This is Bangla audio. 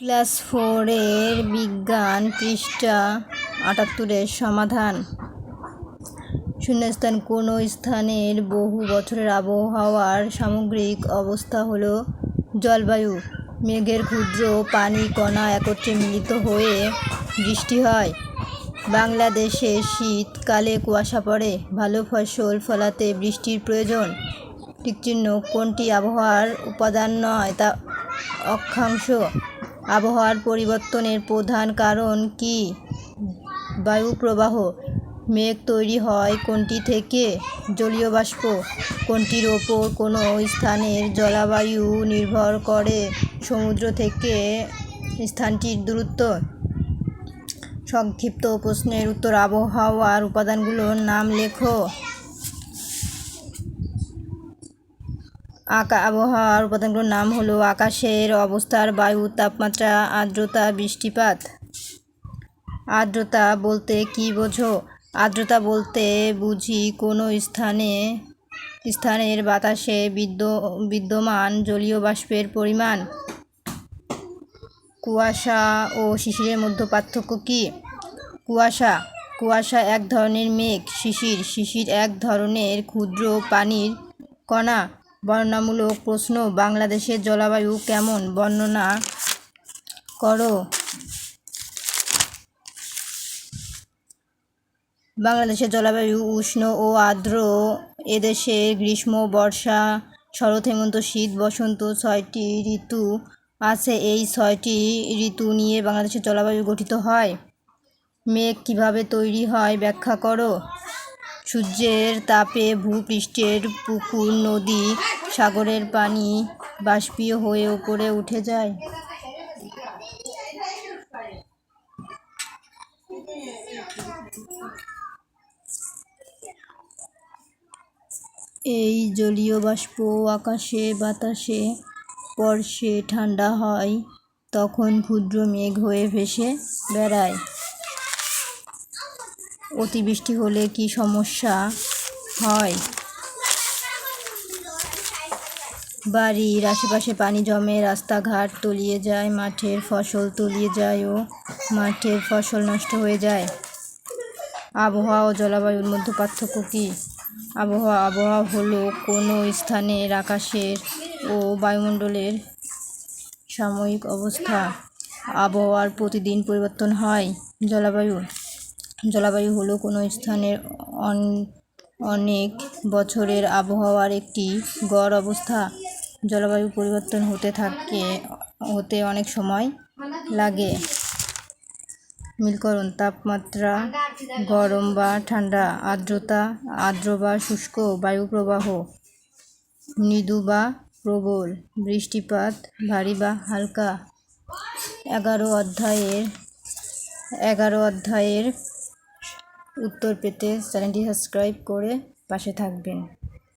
ক্লাস ফোরের বিজ্ঞান পৃষ্ঠা আটাত্তরের সমাধান। শূন্যস্থান কোনো স্থানের বহু বছরের আবহাওয়ার সামগ্রিক অবস্থা হলো জলবায়ু। মেঘের ক্ষুদ্র পানি কণা একত্রে মিলিত হয়ে বৃষ্টি হয়। বাংলাদেশে শীতকালে কুয়াশা পড়ে। ভালো ফসল ফলাতে বৃষ্টির প্রয়োজন। টিকচিহ্ন কোনটি আবহাওয়ার উপাদান নয় তা অক্ষাংশ। আবহাওয়ার পরিবর্তনের প্রধান কারণ কি? বায়ু প্রবাহ মেঘ তৈরি হয় কোনটি থেকে? জলীয় বাষ্প, কোনটির ওপর কোনো স্থানের জলবায়ু নির্ভর করে সমুদ্র থেকে স্থানটির দূরত্ব? সংক্ষিপ্ত প্রশ্নের উত্তর, আবহাওয়ার উপাদানগুলোর নাম লেখো। আকা আবহাওয়ার উপাদানগুলোর নাম হলো আকাশের অবস্থার বায়ু, তাপমাত্রা, আর্দ্রতা, বৃষ্টিপাত। আর্দ্রতা বলতে কি বোঝো? আর্দ্রতা বলতে বুঝি কোনো স্থানে, স্থানের বাতাসে বিদ্য বিদ্যমান জলীয় বাষ্পের পরিমাণ। কুয়াশা ও শিশিরের মধ্যে পার্থক্য কি? কুয়াশা। কুয়াশা এক ধরনের মেঘ, শিশির। শিশির এক ধরনের ক্ষুদ্র পানির কণা। বর্ণনামূলক প্রশ্ন, বাংলাদেশের জলবায়ু কেমন? বর্ণনা করো। বাংলাদেশের জলবায়ু উষ্ণ ও আর্দ্র। এদেশে গ্রীষ্ম, বর্ষা, শরৎ, হেমন্ত, শীত, বসন্ত ছয়টি ঋতু আছে। এই ছয়টি ঋতু নিয়ে বাংলাদেশের জলবায়ু গঠিত হয়। মেঘ কীভাবে তৈরি হয় ব্যাখ্যা করো। সূর্যের তাপে ভূপৃষ্ঠের পুকুর, নদী, সাগরের পানি বাষ্পীয় হয়ে উপরে উঠে যায়। এই জলীয় বাষ্প আকাশে, বাতাসে স্পর্শে ঠান্ডা হয়, তখন ক্ষুদ্র মেঘ হয়ে ভেসে বেড়ায়। অতিবৃষ্টি হলে কি সমস্যা হয়? বাড়ির আশেপাশে পানি জমে, রাস্তাঘাট তলিয়ে যায়, মাঠের ফসল তলিয়ে যায় ও মাঠের ফসল নষ্ট হয়ে যায়। আবহাওয়া ও জলবায়ুর মধ্যে পার্থক্য কী? আবহাওয়া আবহাওয়া হলো কোনো স্থানের আকাশের ও বায়ুমণ্ডলের সাময়িক অবস্থা। আবহাওয়ার প্রতিদিন পরিবর্তন হয় জলবায়ু জলবায়ু হলো কোনো স্থানের অনেক বছরের আবহাওয়ার একটি গড় অবস্থা। জলবায়ু পরিবর্তন হতে থাকে, হতে অনেক সময় লাগে। মিলকরণ, তাপমাত্রা গরম বা ঠান্ডা, আর্দ্রতা, আর্দ্র বা শুষ্ক বায়ুপ্রবাহ মৃদু বা প্রবল, বৃষ্টিপাত ভারী বা হালকা। এগারো অধ্যায়ের এগারো অধ্যায়ের উত্তর পেতে চ্যানেলটি সাবস্ক্রাইব করে পাশে থাকবেন।